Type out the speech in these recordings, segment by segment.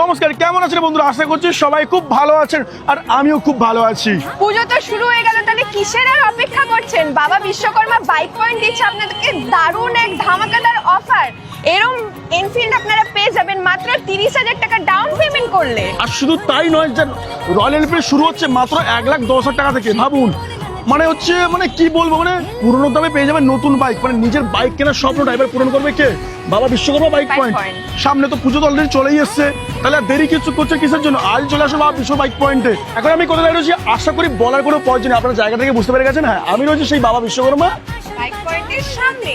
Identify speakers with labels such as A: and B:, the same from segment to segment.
A: নমস্কার কেমন আছেন বন্ধুরা? আশা করছি সবাই খুব ভালো আছেন আর আমিও খুব ভালো আছি।
B: পুজো তো শুরু হয়ে গেল তাহলে কিসের আর অপেক্ষা করছেন? বাবা বিশ্বকর্মা বাইক পয়েন্ট দিচ্ছে আপনাদেরকে দারুণ এক ধামাকাদার অফার এরম এনফিল্ড আপনারা পেয়ে যাবেন মাত্র তিরিশ হাজার টাকা ডাউন পেমেন্ট করলে।
A: আর শুধু তাই নয় যে রয়্যাল এনফিল্ড শুরু হচ্ছে মাত্র এক লাখ দশ হাজার টাকা থেকে। ভাবুন মানে হচ্ছে মানে কি বলব মানে পুরনো দামে পেয়ে যাবেন নতুন বাইক মানে নিজের বাইক কেনার স্বপ্নটা ড্রাইভার পূরণ করবে কে? বাবা বিশ্বকর্মা বাইক পয়েন্ট সামনে তো পুজো তো অলরেডি চলেই এসছে। তাহলে আর দেরি কিছু করছে কিসের জন্য? আজ চলে আসো বাবা বিশ্ব বাইক পয়েন্টে এখন আমি কোথায় রয়েছি? আশা করি বলার কোনো প্রয়োজন নেই। আপনার জায়গা থেকে বুঝতে পেরে গেছেন? হ্যাঁ আমি রয়েছি সেই বাবা বিশ্বকর্মা।
B: বাইক পয়েন্টের সামনে।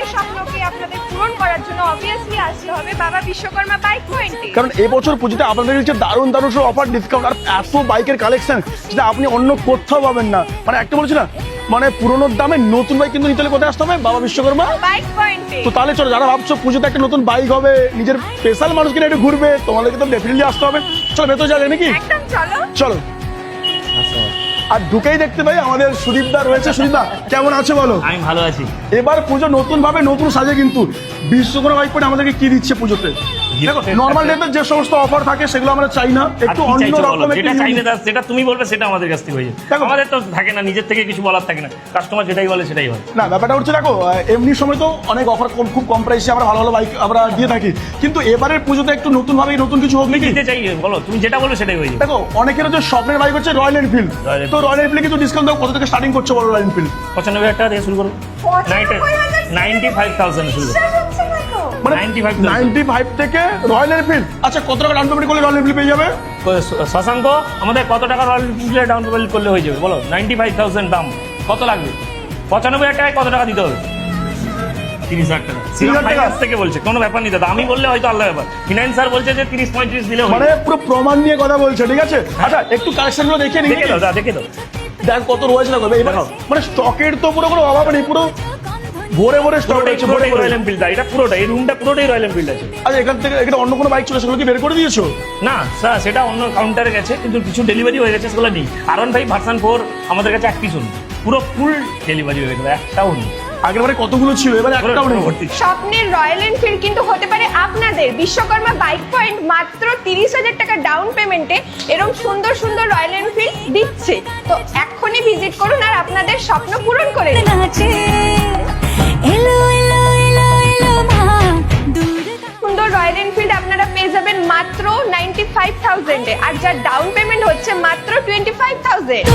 B: নিজেদের স্বপ্নকে আপনাদের পূরণ করার জন্য অবভিয়াসলি আসতে হবে বাবা বিশ্বকর্মা বাইক পয়েন্টে
A: কারণ এবছর পুজোতে আপনাদের হচ্ছে দারুণ দারুণ সব অফার ডিসকাউন্ট আর এত বাইকের কালেকশন যেটা আপনি অন্য কোথাও পাবেন না। মানে একটা বলছি না মানে পুরোনো দামে নতুন বাইক কিন্তু নিতে হলে কোথায় আসতে হবে? বাবা বিশ্বকর্মা?
B: বাইক পয়েন্টে
A: তো তাহলে চলো যারা ভাবছ পুজোতে একটা নতুন বাইক হবে নিজের স্পেশাল মানুষকে নিয়ে একটু ঘুরবে তোমাদেরকে তো ডেফিনেটলি আসতে হবে। চলো ভেতরে যাবে নাকি?
B: একদম চলো।
A: চলো। আর ঢুকেই দেখতে পাই আমাদের সুদীপদা রয়েছে। সুদীপদা কেমন আছে বলো?
C: আমি ভালো আছি।
A: এবার পুজো নতুন ভাবে নতুন সাজে কিন্তু। বিশ্বকর্মা বাইক পয়েন্ট আমাদেরকে কি দিচ্ছে পুজোতে? নর্মাল ডেতে যে সমস্ত অফার থাকে সেগুলো আমরা চাই না। একটু অন্য রকম
C: যেটা চাইবে তা- সেটা তুমি বলবে সেটা আমাদের কাছ থেকে হয়ে
A: দেখো।
C: আমাদের তো থাকে না নিজের থেকে কিছু বলার থাকে না। কাস্টমার যেটাই বলে সেটাই হয়।
A: না ব্যাপারটা হচ্ছে দেখো এমনি সময় তো অনেক অফার খুব কম প্রাইসে আমরা ভালো ভালো বাইক আমরা দিয়ে থাকি। কিন্তু এবারের পুজোতে একটু নতুন ভাবে নতুন কিছু হোক নাকি?
C: দিতে চাই বলো তুমি যেটা বলবে সেটাই হয়ে যাবে।
A: দেখো অনেকের হচ্ছে স্বপ্নের বাইক হচ্ছে রয়্যাল এনফিল্ড তো রয়্যাল এনফিল্ড কিন্তু ডিসকাউন্ট দাও কত থেকে স্টার্টিং করছ বলো রয়্যাল এনফিল্ড
C: পঁচানব্বই হাজার টাকা দিয়ে শুরু করো। নাইনটি ফাইভ থাউজেন্ড শুরু
A: মানে
C: 95,000
A: নাইনটি ফাইভ থেকে রয়্যাল এনফিল্ড আচ্ছা কত টাকা ডাউন পেমেন্ট করলে রয়্যাল এনফিল্ড পেয়ে যাবে?
C: শশাঙ্ক আমাদের কত টাকা রয়্যাল এনফিল্ডে ডাউন পেমেন্ট করলে হয়ে যাবে? বলো নাইনটি ফাইভ থাউজেন্ড দাম। কত লাগবে? পঁচানব্বই হাজার টাকায় কত টাকা দিতে হবে? তিরিশ হাজার টাকা।
A: 30,000 টাকা?
C: ফাইন্যান্স থেকে বলছে। কোনো ব্যাপার নেই দাদা আমি বললে হয়তো আলাদা ব্যাপার। ফিনান্সার বলছে যে তিরিশ পঁয়ত্রিশ দিলে
A: মানে পুরো প্রমাণ নিয়ে কথা বলছে ঠিক আছে? আচ্ছা একটু দেখে নিই
C: দেখে দাও দেখে দাও।
A: দেখ কত রয়েছে না এবার মানে স্টকের তো পুরো কোনো অভাব নেই পুরো ভরে ভরে স্টক রয়েছে ভরে
C: রয়্যাল এনফিল্ড এটা পুরোটাই এই রুমটা পুরোটাই রয়্যাল এনফিল্ড আছে।
A: আচ্ছা এখান থেকে এখানে অন্য কোনো বাইক ছিল সেগুলো কি বের করে দিয়েছ?
C: না স্যার সেটা অন্য কাউন্টারে গেছে কিন্তু কিছু ডেলিভারি হয়ে গেছে সেগুলো নেই। আর ওয়ান ফাইভ ভার্সান ফোর আমাদের কাছে এক পিছু পুরো ফুল ডেলিভারি হয়ে গেছে একটাও নেই।
A: আগের বারে কতগুলো ছিল? এবারে একটাও নেই।
C: ভর্তি।
B: স্বপ্নের রয়্যাল এনফিল্ড কিন্তু হতে পারে আপনাদের। বিশ্বকর্মা বাইক পয়েন্ট মাত্র তিরিশ হাজার টাকা ডাউন পেমেন্টে এরকম সুন্দর সুন্দর রয়্যাল এনফিল্ড দিচ্ছে। তো এক্ষুনি ভিজিট করুন আর আপনাদের স্বপ্ন পূরণ করে সুন্দর রয়্যাল এনফিল্ড আপনারা পেয়ে যাবেন মাত্র নাইনটি ফাইভ থাউজেন্ডে আর যার ডাউন পেমেন্ট হচ্ছে মাত্র টোয়েন্টি ফাইভ থাউজেন্ড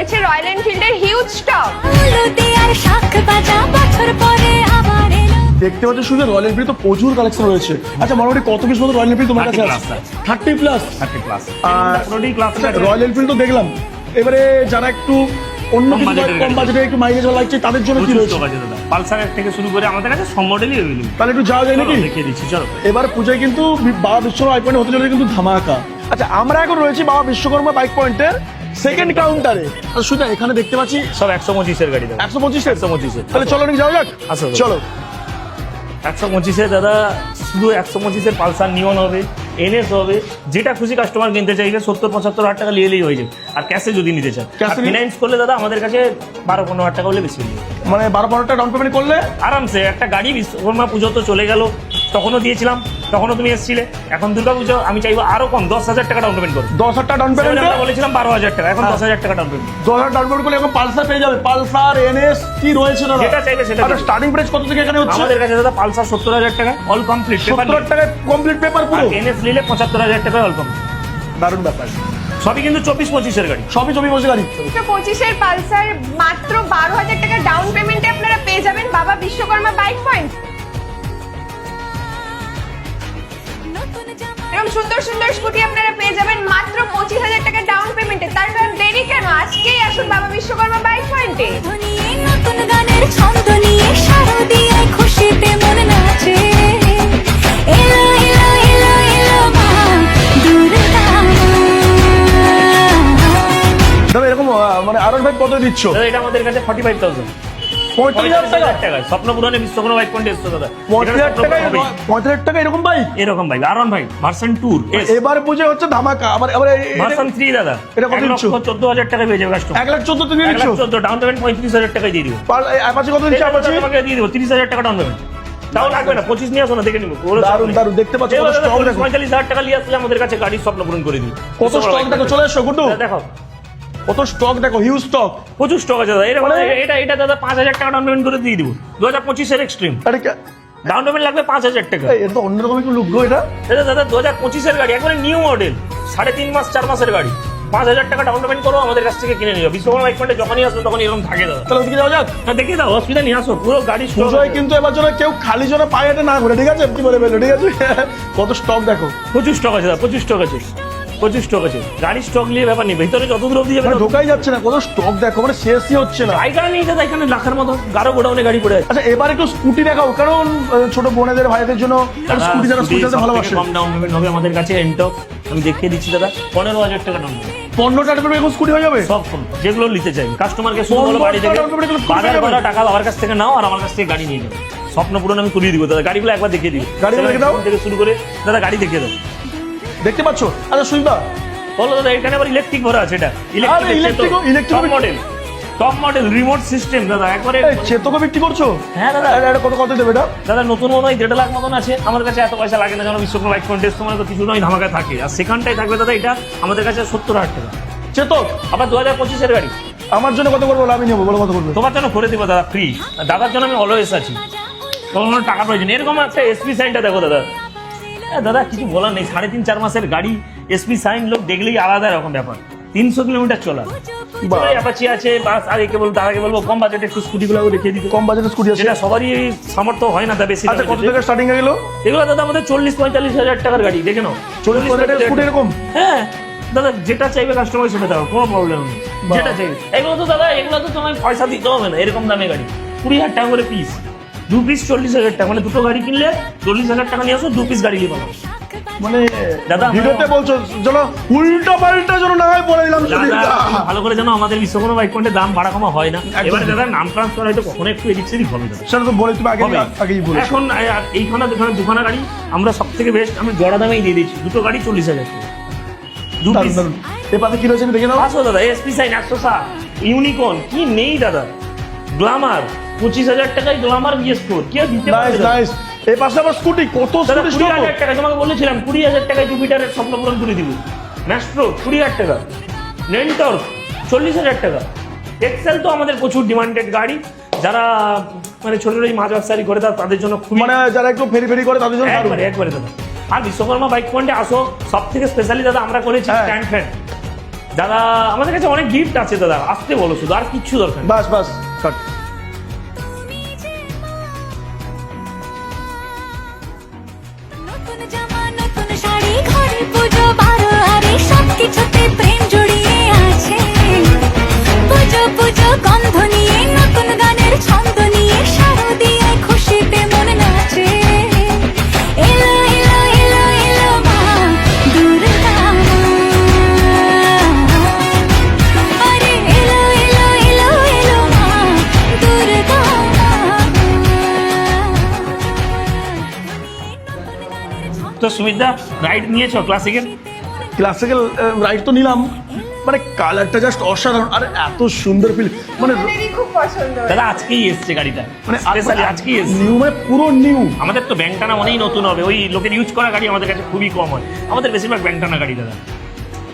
B: রয়েছে রয়্যাল এনফিল্ডের হিউজ স্টক।
D: আলুতে আর শাক বাজা বছর পরে আবার এলো।
A: দেখতে পাচ্ছ শুধু রয়্যাল এনফিল্ড তো প্রচুর কালেকশন রয়েছে। আচ্ছা মোটামুটি কত পিস মতো রয়্যাল এনফিল্ড তোমার
C: 30
A: কাছে আছে। Thirty plus
C: thirty plus
A: Royal Enfield তো দেখলাম। এবারে যারা একটু অন্য
C: কম
A: কিছু কম বাজেটে একটু মাইলেজ লাগছে তাদের জন্য কি রয়েছে?
C: পালসারের থেকে শুরু করে আমাদের কাছে সব মডেলই অ্যাভেলেবল
A: তাহলে একটু যাওয়া যায় নাকি?
C: দেখিয়ে দিচ্ছি চলো।
A: এবার পুজোয় কিন্তু বাবা বিশ্বকর্মা বাইক পয়েন্ট হতে চলেছে কিন্তু ধামাকা। আচ্ছা আমরা এখন রয়েছি বাবা বিশ্বকর্মা বাইক পয়েন্টের সেকেন্ড কাউন্টারে সুজা এখানে দেখতে পাচ্ছি
C: সব একশো পঁচিশের গাড়ি দাদা
A: একশো পঁচিশ
C: একশো পঁচিশের।
A: তাহলে চলো নাকি যাওয়া যাক।
C: আসো।
A: চলো।
C: একশো পঁচিশে দাদা শুধু একশো পঁচিশের পালসার নিয়ন হবে এনএস হবে যেটা খুশি কাস্টমার কিনতে চাইবে সত্তর পঁচাত্তর হাজার টাকা নিলেই হয়ে যাবে। আর ক্যাশে যদি নিতে চান? ফিনান্স করলে দাদা আমাদের কাছে বারো পনেরো হাজার টাকা হলে বেশি
A: মানে বারো পনেরো টাকা ডাউন পেমেন্ট করলে?
C: আরামসে একটা গাড়ি বিশ্বকর্মা পুজো তো চলে গেল। তখনও দিয়েছিলাম তখনও তুমি এসেছিলে। এখন দুর্গা পুজো আমি চাইব আরও কম দশ হাজার টাকা ডাউন পেমেন্ট করো
A: দশ হাজার টাকা ডাউন পেমেন্ট
C: আমরা বলেছিলাম বারো হাজার টাকা এখন
A: হ্যাঁ।
C: দশ হাজার টাকা ডাউন পেমেন্ট
A: দশ হাজার ডাউন পেমেন্ট করলে এখন পালসার পেয়ে যাবে। পালসার এনএস কি রয়েছে না
C: যেটা চাইবে সেটা
A: আচ্ছা। স্টার্টিং প্রাইস কত থেকে এখানে হচ্ছে?
C: আমাদের কাছে দাদা পালসার সত্তর হাজার টাকা অল কমপ্লিট পেপার
A: সত্তর টাকা কমপ্লিট পেপার
C: আর
A: পুরো?
C: এনএস নিলে পঁচাত্তর হাজার টাকা অল কমপ্লিট
A: দারুণ ব্যাপার।
C: সবই কিন্তু চব্বিশ পঁচিশের গাড়ি।
A: সবই ছবি বসে গাড়ি?
B: পঁচিশের পালসার মাত্র বারো হাজার টাকা ডাউন পেমেন্টে আপনারা পেয়ে যাবেন। বাবা বিশ্বকর্মা বাইক পয়েন্ট এরকম সুন্দর সুন্দর স্কুটি আপনারা পেয়ে যাবেন মাত্র পঁচিশ হাজার টাকা ডাউন পেমেন্টে তার কারণ দেরি কেন? আজকেই আসুন বাবা বিশ্বকর্মা বাইক পয়েন্টে
D: নতুন গানের ছন্দ নিয়ে সারা দিয়ে খুশিতে মন নাচে।
A: এরকম মানে আরও ভাই কত দিচ্ছ?
C: এটা আমাদের কাছে ফর্টি ফাইভ থাউজেন্ড
A: পঁয়ত্রিশ হাজার টাকা
C: টাকা স্বপ্ন পূরণে বিশ্বকর্মা বাইক পয়েন্ট এসছো দাদা?
A: পঁয়ত্রিশ হাজার টাকা পঁয়ত্রিশ হাজার টাকা এরকম বাইক?
C: এরকম বাইক। আর ভাই ভার্সন ট্যুর
A: এবার পুজো হচ্ছে ধামাকা। আবার আবার
C: ভার্সন থ্রি দাদা।
A: এটা কত দিচ্ছ?
C: চোদ্দ হাজার টাকা পেয়ে যাবে কাস্টমার
A: এক লাখ চোদ্দ তুমি দিচ্ছ?
C: চোদ্দ ডাউন পেমেন্ট পঁয়ত্রিশ হাজার টাকায় দিয়ে দিব।
A: অ্যাপাচি কত দিচ্ছে
C: দিয়ে দিব। তিরিশ হাজার টাকা ডাউন পেমেন্ট তাও লাগবে না। পঁচিশ নিয়ে আসো না দেখে নিবো। নেই।
A: দারুণ, দেখতে পাচ্ছ।
C: পঁয়তাল্লিশ হাজার টাকা নিয়ে আসলে আমাদের কাছে গাড়ির স্বপ্ন পূরণ করে দিই
A: কত স্টক দেখো চলে এসো গুড্ডু।
C: দেখো
A: কত স্টক দেখো হিউজ স্টক
C: প্রচুর স্টক আছে দাদা। এটা
A: মানে-
C: এটা এটা দাদা পাঁচ হাজার টাকা ডাউন পেমেন্ট করে দিয়ে দিব। দু হাজার পঁচিশের এক্সট্রিম
A: আরে কে-
C: ডাউন পেমেন্ট লাগবে পাঁচ হাজার টাকা।
A: এই, এটা তো অন্যরকম একটু লুক গো এটা।
C: এটা দাদা দু হাজার পঁচিশের গাড়ি একবারে নিউ মডেল সাড়ে তিন মাস চার মাসের গাড়ি। পাঁচ হাজার টাকা ডাউন পেমেন্ট করো আমাদের কাছ থেকে কিনে নিও। বিশ্বকর্মা বাইক পয়েন্টে যখনই আসবে তখন এরকম থাকে দাদা।
A: তাহলে ওদিকে যাওয়া যাক।
C: না দেখে দাও অসুবিধা নিয়ে আসো। পুরো গাড়ি আছে।
A: কিন্তু এবার যেন কেউ খালি জন্য পায়ে হেঁটে না ঘুরে ঠিক আছে? কি বলে ফেলো ঠিক আছে? কত স্টক দেখো।
C: প্রচুর স্টক আছে দাদা প্রচুর স্টক আছে। প্রচুর স্টক আছে। গাড়ির স্টক নিয়ে ব্যাপার নেই ভিতরে যত দূর অব্দি যাবে
A: মানে ঢোকাই যাচ্ছে না কত স্টক দেখো মানে শেষই হচ্ছে না।
C: জায়গা নেই দাদা এখানে লাখার মতো গারো গোডাউনে গাড়ি পড়ে আছে।
A: আচ্ছা এবার একটু স্কুটি দেখাও কারণ ছোট বোনেদের ভাইদের জন্য স্কুটি যারা স্কুটি
C: সবথেকে
A: ভালোবাসে।
C: কম ডাউন পেমেন্ট হবে আমাদের কাছে এন্টক আমি দেখিয়ে দিচ্ছি দাদা পনেরো হাজার টাকা ডাউন পেমেন্ট
A: পনেরো টাকা এখন স্কুটি হয়ে যাবে?
C: সব যেগুলো নিতে চাই। কাস্টমারকে শুধু বলো বাড়ি থেকে বাজার করা টাকা বাবার কাছ থেকে নাও আর আমার কাছ থেকে গাড়ি নিয়ে যাও। স্বপ্ন পূরণ আমি করিয়ে দিব দাদা গাড়িগুলো একবার দেখিয়ে দিই।
A: গাড়িগুলো দেখে দাও।
C: থেকে শুরু করে দাদা গাড়ি দেখিয়ে দাও।
A: দেখতে পাচ্ছ? আচ্ছা সুইদা
C: বলো দাদা এখানে আবার ইলেকট্রিক ভরা আছে এটা।
A: ইলেকট্রিক ও-
C: model top model remote system দাদা একবারে
A: এই চেতকে বিক্রি করছ?
C: হ্যাঁ, দাদা।
A: এটা- কত কত দেবে এটা।
C: দাদা নতুন মনে হয় দেড় লাখ মতন আছে। আমার কাছে এত পয়সা লাগে না যেন বিশ্বকর্মা বাইক কন্টেস্ট তোমার তো কিছু নয় ধামাকা থাকে। আর সেখানটাই থাকবে দাদা এটা আমাদের কাছে সত্তর হাজার টাকা।
A: চেতক!
C: আবার দু হাজার পঁচিশের গাড়ি।
A: আমার জন্য কত করব আমি নেব বলো কত করবে?
C: তোমার জন্য করে দিব দাদা ফ্রি দাদার জন্য আমি অলওয়েজ আছি। তোমার টাকা প্রয়োজন এরকম একটা এসপি সাইনটা দেখো দাদা। দাদা কিছু বলার নেই। সাড়ে তিন চার মাসের গাড়ি এসপি সাইন লোক দেখলেই আলাদা রকম ব্যাপার। তিনশো কিলোমিটার চলা অ্যাপাচি আছে বাস আর একে বলব বলব কম বাজেটে একটু স্কুটিগুলো দেখিয়ে দিতে।
A: কম বাজেটের স্কুটি আছে।
C: সবারই সামর্থ্য হয় না তা বেশি
A: আচ্ছা কত থেকে স্টার্টিং এ গেলো?
C: এগুলো দাদা আমাদের চল্লিশ পঁয়তাল্লিশ হাজার টাকার গাড়ি দেখে নাও।
A: চল্লিশ স্কুটি এরকম?
C: হ্যাঁ। দাদা যেটা চাইবে কাস্টমার সেটা দাও কোনো প্রবলেম নেই। যেটা চাইবে। এগুলো তো দাদা এগুলো তো তোমায় পয়সা দিতে হবে না এরকম দামে গাড়ি। কুড়ি হাজার টাকা করে পিস দু পিস চল্লিশ হাজার টাকা মানে দুটো গাড়ি কিনলে চল্লিশ হাজার টাকা নিয়ে আসো দু পিস গাড়ি নিয়ে পাবো
A: মানে
C: দাদা,
A: ভিডিওতে বলছো চলো উল্টা পাল্টা যেন না হয় বলে দিলাম
C: ভালো করে জানো আমাদের বিশ্বকর্মা বাইক পয়েন্টে দাম বাড়া কমা হয় না। এবারে দাদা নাম ট্রান্সফার হয়তো কখনো একটু এদিক সেদিক হবে দাদা।
A: সেটা তো বলে তুমি আগে আগেই বলেছ।
C: এখন এইখানে দুখানা দুখানা গাড়ি আমরা সব থেকে বেস্ট আমি জড়া দামেই দিয়ে দিচ্ছি দুটো গাড়ি চল্লিশ হাজার টাকা। দু।
A: দারুণ এ পাশে কি রয়েছে দেখে নাও।
C: আসো দাদা এসপি সাইন একশো সাত ইউনিকর্ন কি নেই দাদা? গ্লামার পঁচিশ হাজার টাকায় গ্লামার বিএস ফোর কি আর দিতে
A: নাইস নাইস এই পাশে আবার স্কুটি কত স্কুটি
C: কুড়ি হাজার টাকা তোমাকে বলেছিলাম কুড়ি হাজার টাকায় জুপিটারের স্বপ্ন পূরণ করে দিব। ম্যাস্ট্রো কুড়ি হাজার টাকা। নেন্টর চল্লিশ হাজার টাকা। এক্সেল তো আমাদের প্রচুর ডিমান্ডেড গাড়ি। যারা মানে ছোট ছোট মাছ ব্যবসায়ী করে তাদের জন্য খুবই
A: মানে যারা একটু ফেরি ফেরি করে তাদের জন্য।
C: একবারে একবারে দাদা। আর বিশ্বকর্মা বাইক পয়েন্টে আসো। সব থেকে স্পেশালি দাদা আমরা করেছি। স্ট্যান্ড ফ্যান দাদা আমাদের কাছে অনেক গিফট আছে দাদা। আসতে বলো শুধু আর কিচ্ছু দরকার।
A: বাস বাস কাট
C: তো সুমিতদা রাইড নিয়েছো ক্লাসিকের
A: ক্লাসিক্যাল রাইড তো নিলাম। মানে কালারটা জাস্ট অসাধারণ। আর এত সুন্দর ফিল মানে
B: খুব পছন্দ
C: দাদা আজকেই এসছে গাড়িটা।
A: মানে
C: স্পেশালি আজকেই এসছে।
A: নিউ মানে পুরো নিউ
C: আমাদের তো ব্যাংটানা মনেই নতুন হবে। ওই লোকের ইউজ করা গাড়ি আমাদের কাছে খুবই কম হয়। আমাদের বেশিরভাগ ব্যাংটানা গাড়ি দাদা।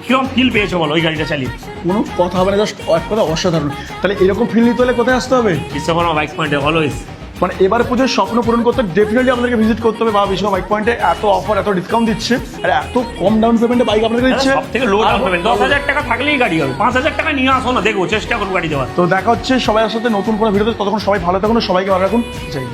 C: কীরকম ফিল পেয়েছ বলো ওই গাড়িটা চালিয়ে?
A: কোনো কথা হবে না জাস্ট এক কথা অসাধারণ। তাহলে এরকম ফিল নিতে হলে কোথায় আসতে হবে?
C: বিশ্বকর্মা বাইক পয়েন্টে অলওয়েজ
A: মানে এবার পুজোর স্বপ্ন পূরণ করতে ডেফিনেটলি আপনাদেরকে ভিজিট করতে হবে বা বিশ্ব বাইক পয়েন্টে এত অফার এত ডিসকাউন্ট দিচ্ছে। আর এত কম ডাউন পেমেন্টে বাইক আপনাদের দিচ্ছে।
C: সব থেকে লো ডাউন পেমেন্ট দশ হাজার টাকা থাকলেই গাড়ি হবে। পাঁচ হাজার টাকা নিয়ে আসো না দেখব চেষ্টা করব গাড়ি দেওয়ার।
A: তো দেখা হচ্ছে সবাই সাথে নতুন কোনো ভিডিওতে ততক্ষণ সবাই ভালো থাকুন সবাইকে ভালো রাখুন। যাই